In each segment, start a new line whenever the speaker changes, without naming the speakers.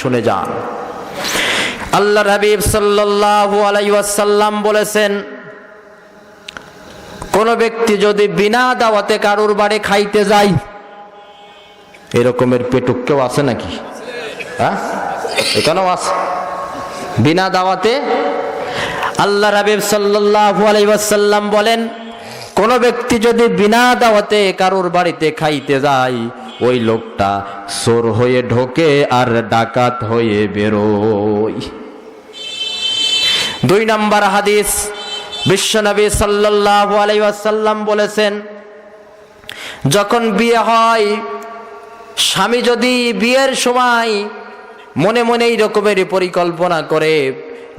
শুনে যান। আল্লাহ হাবিব সাল্লাল্লাহু আলাইহি ওয়াসাল্লাম বলেছেন, কোন ব্যক্তি যদি বিনা দাওয়াতে কারুর বাড়ি খাইতে যায়, এরকমের পেটুক কেউ আছে নাকি? হ্যাঁ? এখানেও আছে। বিনা দাওয়াতে আল্লাহ রাবিব সাল্লাল্লাহু আলাইহি ওয়াসাল্লাম বলেন কোন ব্যক্তি যদি বিনা দাওয়াতে কারুর বাড়িতে খাইতে যায়, ওই লোকটা চোর হয়ে ঢোকে আর ডাকাত হয়ে বেরোয়। দুই নম্বর হাদিস, বিশ্বনবী সাল্লাল্লাহু আলাইহি ওয়াসাল্লাম বলেছেন, যখন বিয়ে হয়, স্বামী যদি বিয়ের সময় মনে মনে এই রকমের পরিকল্পনা করে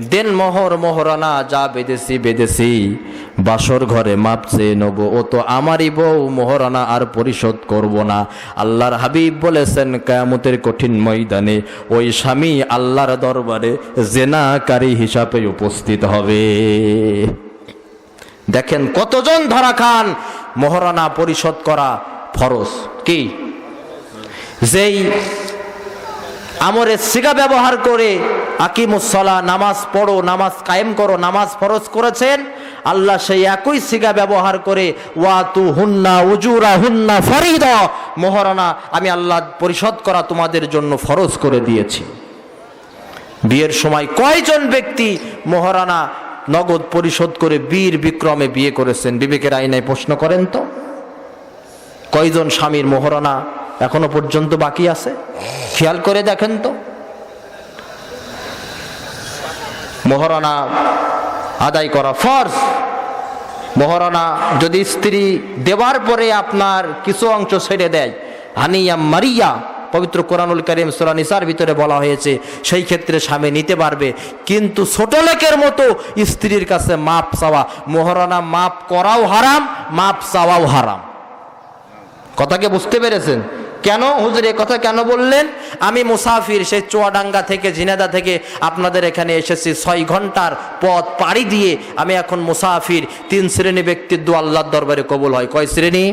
দেন মোহর মোহরানা যা বেদেছি বেদেছি বাসর ঘরে মাপছে নেব। ও তো আমারই বউ, মোহরানা আর পরিশোধ করব না। আল্লাহর হাবিব বলেছেন, কায়ামতের কঠিন ময়দানে ওই স্বামী আল্লাহর দরবারে জেনাকারী হিসাবে উপস্থিত হবে। দেখেন কতজন ধরা খান মোহরানা পরিশোধ করা ফরজ কি? যেই আমরের সিগা ব্যবহার করে আকিমুসলা নামাজ পড়ো, নামাজ কায়েম করো, নামাজ ফরজ করেছেন। আল্লাহ সেই একই সিগা ব্যবহার করে ওয়া তু হুন্না উজুরা হুন্না ফরিদ। মোহরানা, আমি আল্লাহ পরিশোধ করা তোমাদের জন্য ফরজ করে দিয়েছি। বিয়ের সময় কয়জন ব্যক্তি, মোহরানা, নগদ পরিশোধ করে বীর বিক্রমে বিয়ে করেছেন? বিবেকের আইনায় প্রশ্ন করেন তো। কয়জন স্বামীর মোহরানা এখনও পর্যন্ত বাকি আছে? খেয়াল করে দেখেন তো। মোহরানা আদায় করা ফর্জ। মোহরানা যদি স্ত্রী দেওয়ার পরে আপনার কিছু অংশ ছেড়ে দেয়, হানিয়া মারিয়া, পবিত্র কোরআনুল করিম সুরা নিসার ভিতরে বলা হয়েছে, সেই ক্ষেত্রে স্বামী নিতে পারবে। কিন্তু ছোট লোকের মতো স্ত্রীর কাছে মাপ চাওয়া মোহরানা মাপ করাও হারাম, মাপ চাওয়াও হারাম। কথাকে বুঝতে পেরেছেন? কেন? হুজুর কথা কেন বললেন? আমি মুসাফির, সেই চুয়াডাঙ্গা থেকে ঝিনাদা থেকে আপনাদের এখানে এসেছি। ছয় ঘণ্টার পথ পাড়ি দিয়ে আমি এখন মুসাফির। তিন শ্রেণি ব্যক্তির দু আল্লাহর দরবারে কবুল হয়। কয় শ্রেণি?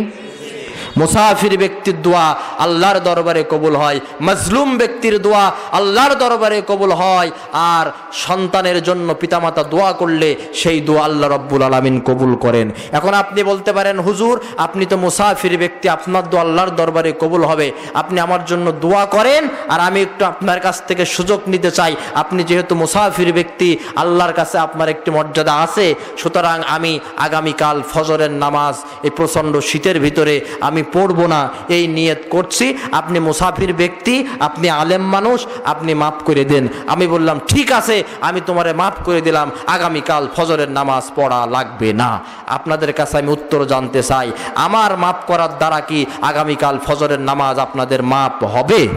মুসাফির ব্যক্তির দোয়া আল্লাহর দরবারে কবুল হয়, মজলুম ব্যক্তির দোয়া আল্লাহর দরবারে কবুল হয়, আর সন্তানের জন্য পিতামাতা দোয়া করলে সেই দোয়া আল্লাহ রব্বুল আলমিন কবুল করেন। এখন আপনি বলতে পারেন, হুজুর, আপনি তো মুসাফির ব্যক্তি, আপনার দোয়া আল্লাহর দরবারে কবুল হবে। আপনি আমার জন্য দোয়া করেন, আর আমি একটু আপনার কাছ থেকে সুযোগ নিতে চাই। আপনি যেহেতু মুসাফির ব্যক্তি, আল্লাহর কাছে আপনার একটি মর্যাদা আছে। সুতরাং আমি আগামীকাল ফজরের নামাজ, এই প্রচণ্ড শীতের ভিতরে আমি পড়ব না, এই নিয়ত করছি। আপনি মুসাফির ব্যক্তি, আপনি আলেম মানুষ, আপনি মাফ করে দেন। আমি বললাম, ঠিক আছে, আমি তোমারে মাফ করে দিলাম। আগামীকাল ফজরের নামাজ পড়া লাগবে না। আপনাদের কাছে আমি উত্তর জানতে চাই। আমার মাফ করার দ্বারা কি আগামীকাল ফজরের নামাজ আপনাদের মাপ হবে?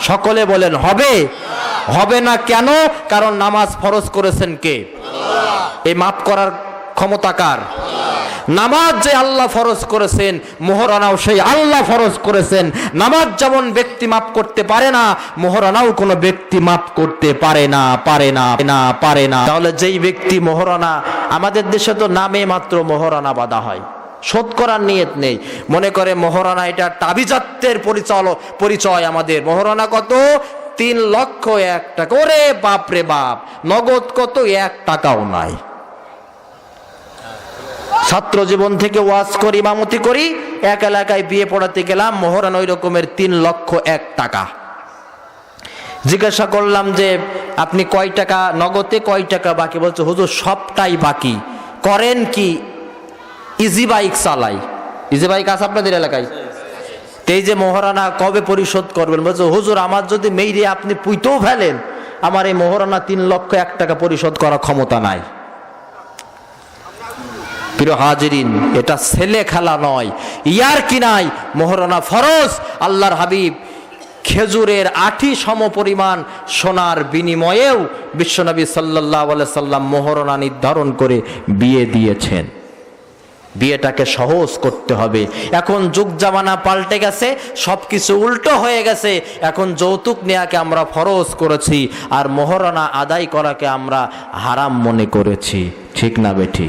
সকলে বলেন, হবে। হবে না কেন? কারণ নামাজ ফরজ করেছেন কে? এই মাফ করার ক্ষমতা কার? নামাজ যে আল্লাহ ফরজ করেছেন, মোহরানাও সেই আল্লাহ ফরজ করেছেন। নামাজ যেমন ব্যক্তি মাপ করতে পারে না, মোহরানাও কোনো ব্যক্তি মাফ করতে পারে না পারে না না, পারে না। তাহলে যেই ব্যক্তি মোহরানা, আমাদের দেশে তো নামে মাত্র মোহরানা বাধা হয়। শোধ করার নিয়ত নেই। মনে করে মোহরানা এটা টাবিজাত্যের পরিচল পরিচয় আমাদের। মোহরানা কত? তিন লক্ষ এক টাকা ওরে বাপ রে বাপ। নগদ কত? এক টাকাও নাই। ছাত্র জীবন থেকে ওয়াজ করি, ইমামতি করি, এক এলাকায় বিয়ে পড়াতে গেলাম, মহরান ওই রকমের তিন লক্ষ এক টাকা। জিজ্ঞাসা করলাম যে, আপনি কয় টাকা নগদে, কয় টাকা বাকি? বলছে, হুজুর, সবটাই বাকি। করেন কি? ইজি বাইক চালাই। ইজি বাইক আছে আপনাদের এলাকায়? এই যে মোহরানা কবে পরিশোধ করবেন? বলছে, হুজুর, আমার যদি মেইরে আপনি পুইতেও ফেলেন, আমার এই মোহরানা তিন লক্ষ এক টাকা পরিশোধ করার ক্ষমতা নাই। প্রিয় হাজিরিন, এটা ছেলে খেলা নয়, ইয়ার কি নাই? মোহরানা ফরজ, আল্লাহর হাবিব খেজুরের আঠি সম পরিমাণ সোনার বিনিময়েও বিশ্বনবী সাল্লাহ সাল্লাম মোহরনা নির্ধারণ করে বিয়ে দিয়েছেন। বিয়েটাকে সহজ করতে হবে। এখন যুগ জামানা পাল্টে গেছে সব কিছু উল্টো হয়ে গেছে। এখন যৌতুক নেয়াকে আমরা ফরজ করেছি আর মোহরানা আদায় করাকে আমরা হারাম মনে করেছি। ঠিক না বেঠি?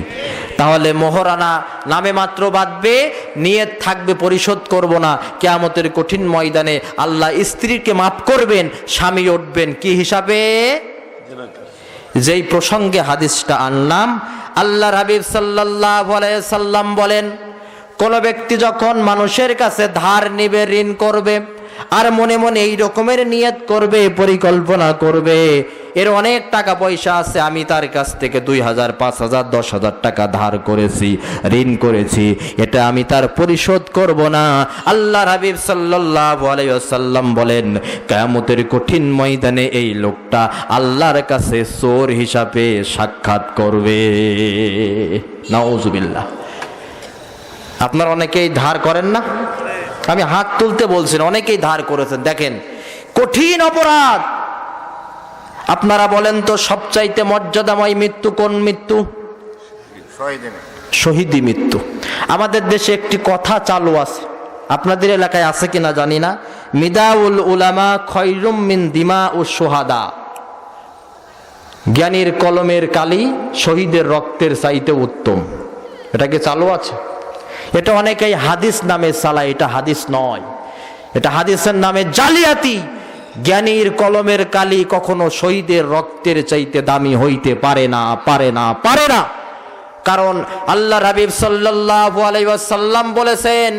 তাহলে মোহরানা নামে মাত্র বাঁধবে নিয়ত থাকবে পরিশোধ করব না। কেয়ামতের কঠিন ময়দানে আল্লাহ স্ত্রীকে মাফ করবেন স্বামী উঠবেন কি হিসাবে? যেই প্রসঙ্গে হাদিসটা আনলাম আল্লাহ হাবিব সাল্লাহ সাল্লাম বলেন কোনো ব্যক্তি যখন মানুষের কাছে ধার নিবে ঋণ করবে আর মনে মনে এই রকমের নিয়ত করবে, পরিকল্পনা করবে। এর অনেক টাকা পয়সা আছে, আমি তার কাছ থেকে দুই হাজার, পাঁচ হাজার, দশ হাজার টাকা ধার করেছি, ঋণ করেছি। এটা আমি তার পরিশোধ করব না। আল্লাহ হাবিব সাল্লাহ আলাইসাল্লাম বলেন, কেয়ামতের কঠিন ময়দানে এই লোকটা আল্লাহর কাছে চোর হিসাবে সাক্ষাৎ করবে। নাউজুবিল্লাহ। আপনার অনেকেই ধার করেন না? আমি হাত তুলতে বলছেন অনেকেই ধার করেছেন দেখেন কঠিন অপরাধ। আপনারা বলেন তো সবচাইতে মর্যাদাময় মৃত্যু কোন মৃত্যু? শহীদি মৃত্যু। আমাদের দেশে একটি কথা চালু আছে। আপনাদের এলাকায় আছে কিনা জানি না। মিদাউল উলামা খৈরুম মিন দিমা ও সোহাদা জ্ঞানীর কলমের কালি শহীদের রক্তের চাইতে উত্তম। এটা কি চালু আছে? এটা অনেকেই হাদিস নামে চালায়, এটা হাদিস নয়। এটা হাদিসের নামে জালিয়াতি, জ্ঞানীর কলমের কালি কখনো শহীদের রক্তের চাইতে দামি হইতে পারে না পারে না পারে না। কারণ আল্লাহ রাবিব সাল্লাম বলেছেন,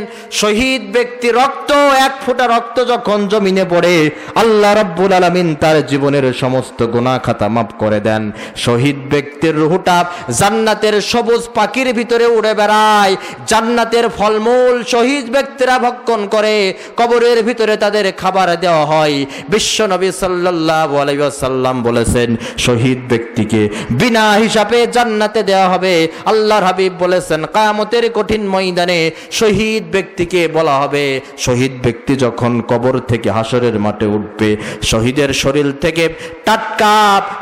শহীদ ব্যক্তি রক্ত, এক ফোঁটা রক্ত যখন জমিনে পড়ে, আল্লাহ রব্বুল আলমিন তার জীবনের সমস্ত গুণা খাতা মাফ করে দেন। শহীদ ব্যক্তির রুহুটা জান্নাতের সবুজ পাখির ভিতরে উড়ে বেড়ায়। জান্নাতের ফলমূল শহীদ ব্যক্তিরা ভক্ষণ করে, কবরের ভিতরে তাদের খাবার দেওয়া হয়। বিশ্ব নবী সাল্লাহ আলাইসাল্লাম বলেছেন, শহীদ ব্যক্তিকে বিনা হিসাবে জান্নাতে দেওয়া হবে। আল্লাহর হাবিব বলেছেন, কায়ামতের কঠিন ময়দানে শহীদ ব্যক্তিকে বলা হবে। শহীদ ব্যক্তি যখন কবর থেকে হাসরের মাঠে উঠবে, শহীদের শরীর থেকে টাটকা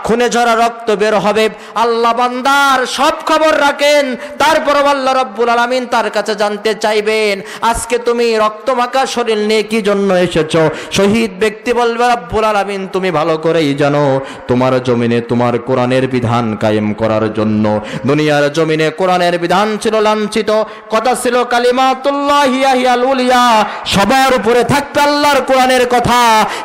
খুনে ঝরা রক্ত বের হবে। আল্লাহ বান্দার সব খবর রাখেন। তারপর আল্লাহ রব্বুল আলমিন তার কাছে জানতে চাইবেন, আজকে তুমি রক্ত রক্তমাখা শরীর নিয়ে কি জন্য এসেছ? শহীদ ব্যক্তি বলবে, রব্বুল আলমিন, তুমি ভালো করেই জানো, তোমার জমিনে তোমার কোরআনের বিধান কায়েম করার জন্য। দুনিয়ার জমিনে কোরআনের বিধান ছিল লাঞ্ছিত। কথা ছিল কালিমাতুল্লাহিয়া সবার উপরে থাকতো আল্লাহর কোরআনের কথা।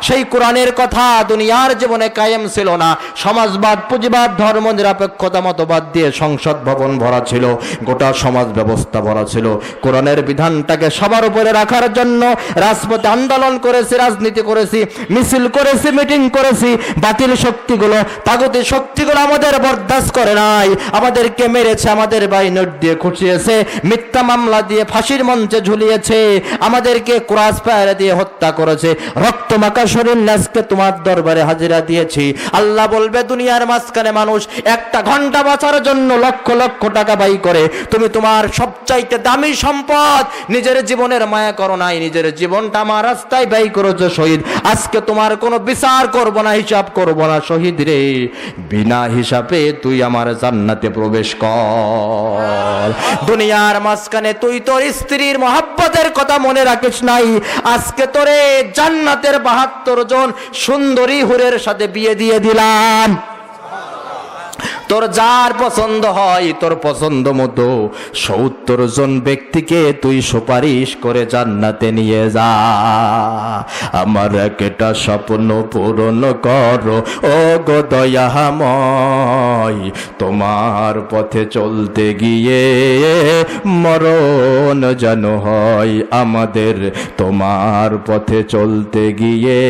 সেই কোরআনের কথা দুনিয়ার জীবনে কায়েম ছিল না। সমাজবাদ, পুঁজিবাদ, ধর্ম, নিরপেক্ষতা, মতবাদ দিয়ে সংসদ ভবন ভরা ছিল, গোটা সমাজ ব্যবস্থা ভরা ছিল। কোরআনের বিধানটাকে সবার উপরে রাখার জন্য রাজপথে আন্দোলন করেছি, রাজনীতি করেছি, মিছিল করেছি, মিটিং করেছি, বাতিল শক্তিগুলো, তাগতি শক্তিগুলো আমাদের বরদাস্ত করে নাই। আমাদেরকে মেরেছে, আমাদের বাই নোট দিয়ে খুঁচিয়েছে মিথ্যা মামলা দিয়ে ফাঁসির মঞ্চে ঝুলিয়েছে, আমাদেরকে ক্রাস ফায়ার দিয়ে হত্যা করেছে। রক্তমাখা শরীর ন্যাসকে তোমার দরবারে হাজিরা দিয়েছি। আল্লাহ বলবে, দুনিয়ার মাঝখানে মানুষ একটা ঘণ্টা বাঁচার জন্য লক্ষ লক্ষ লক্ষ টাকা ব্যয় করে, তুমি তোমার সবচাইতে দামি সম্পদ নিজের জীবনের মায়া করো নাই, নিজের জীবনটা আমার রাস্তায় ব্যয় করেছ শহীদ। আজকে তোমার কোনো বিচার করব না, হিসাব করব না শহীদ রে। বিনা হিসাবে তুই আমার জান্নাতে প্রবেশ কর। দুনিয়ার মাঝখানে তুই তোর স্ত্রীর মহাব্বতের কথা মনে রাখিস নাই। আজকে তোরে জান্নাতের বাহাত্তর জন সুন্দরী হুরের সাথে বিয়ে দিয়ে দিলাম। তোর যার পছন্দ হয়, তোর পছন্দ মতো সত্তর জন ব্যক্তিকে তুই সুপারিশ করে জান্নাতে নিয়ে যা। আমার একটা স্বপ্ন পূরণ কর ও গো দয়াময়। তোমার পথে চলতে গিয়ে মরণ যেন হয় আমাদের। তোমার পথে চলতে গিয়ে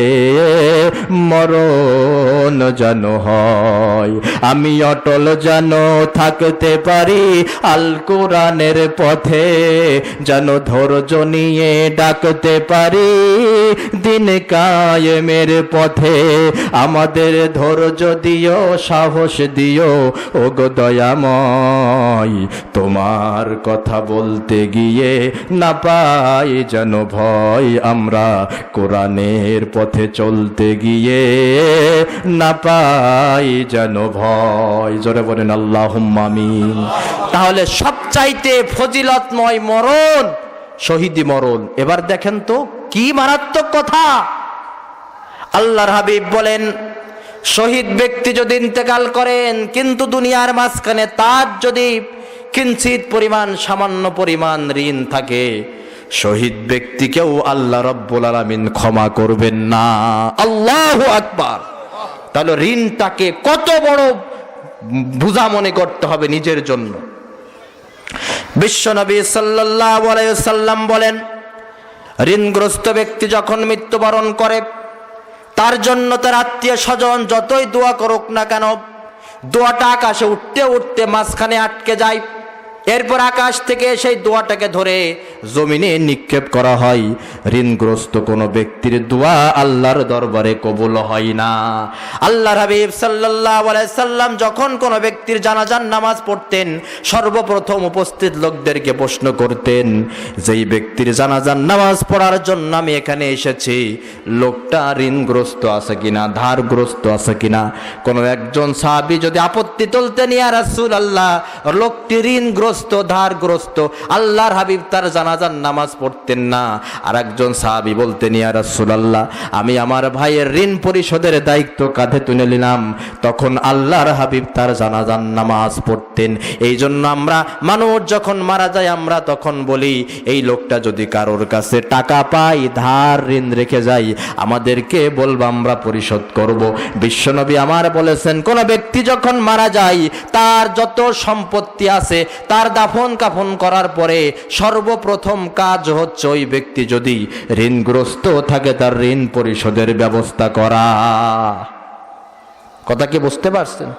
মরণ যেন হয়। আমি অটল যেন থাকতে পারি, আল কোরআনের পথে যেন ধৈর্য নিয়ে ডাকতে পারি। দিন কায়েমের পথে আমাদের ধৈর্য দিও, সাহস দিও ও গো দয়াময় তোমার কথা বলতে গিয়ে না পাই যেন ভয়। আমরা কোরআনের পথে চলতে গিয়ে না পাই যেন ভয়। জোরে বলেন আল্লাহ আমিন। তাহলে সবচাইতে ফজিলতময় মরণ, শহীদি মরণ। এবার দেখেন তো, কি মারাত্মক কথা। আল্লাহর হাবিব বলেন শহীদ ব্যক্তি যদি ইন্তেকাল করেন, কিন্তু দুনিয়ার মাঝখানে তার যদি কিঞ্চিত পরিমাণ সামান্য পরিমাণ ঋণ থাকে, শহীদ ব্যক্তিকেও আল্লাহ রব্বুল আলামিন ক্ষমা করবেন না। আল্লাহ আকবার। তাহলে ঋণটাকে কত বড় বোঝা মনে করতে হবে নিজের জন্য। বিশ্বনবী আলাইহি সাল্লাম বলেন, ঋণগ্রস্ত ব্যক্তি যখন মৃত্যুবরণ করে তার জন্য তার আত্মীয় স্বজন যতই দোয়া করুক না কেন, দোয়াটা আকাশে উঠতে উঠতে মাঝখানে আটকে যায়। এরপর আকাশ থেকে সেই দোয়াটাকে ধরে জমিনে নিক্ষেপ করা হয়। ঋণগ্রস্ত কোনো ব্যক্তির দোয়া আল্লাহর দরবারে কবুল হয় না। আল্লাহ হাবিব আলাইহি সাল্লাম যখন কোনো ব্যক্তির জানাজান নামাজ পড়তেন, সর্বপ্রথম উপস্থিত লোকদেরকে প্রশ্ন করতেন, যেই ব্যক্তির জানাজান নামাজ পড়ার জন্য আমি এখানে এসেছি, লোকটা ঋণগ্রস্ত আছে কিনা, ধারগ্রস্ত আছে কিনা? কোনো একজন সাহাবী যদি আপত্তি তুলতেন, ইয়া রাসূল আল্লাহ লোকটি ঋণগ্রস্ত, ধারগ্রস্ত। আল্লাহর হাবিব তার জানাজান নামাজ পড়তেন না। আর একজন সাহাবী বলতেন, ইয়া রাসূল আল্লাহ আমি আমার ভাইয়ের ঋণ পরিশোধের দায়িত্ব কাঁধে তুলে নিলাম। তখন আল্লাহর হাবিব তার জানাজান নামাজ পড়তেন। এই জন্য আমরা মানুষ যখন মারা যায়, আমরা তখন বলি, এই লোকটা যদি কারোর কাছে টাকা পাই ধার, ঋণ রেখে যাই আমাদেরকে বলব আমরা পরিশোধ করব। বিশ্বনবী আমার বলেছেন, কোন ব্যক্তি যখন মারা যায়, তার যত সম্পত্তি আছে, তার দাফন কাফন করার পরে সর্বপ্রথম কাজ হচ্ছে ওই ব্যক্তি যদি ঋণগ্রস্ত থাকে তার ঋণ পরিশোধের ব্যবস্থা করা। কথা কি বুঝতে পারছেন?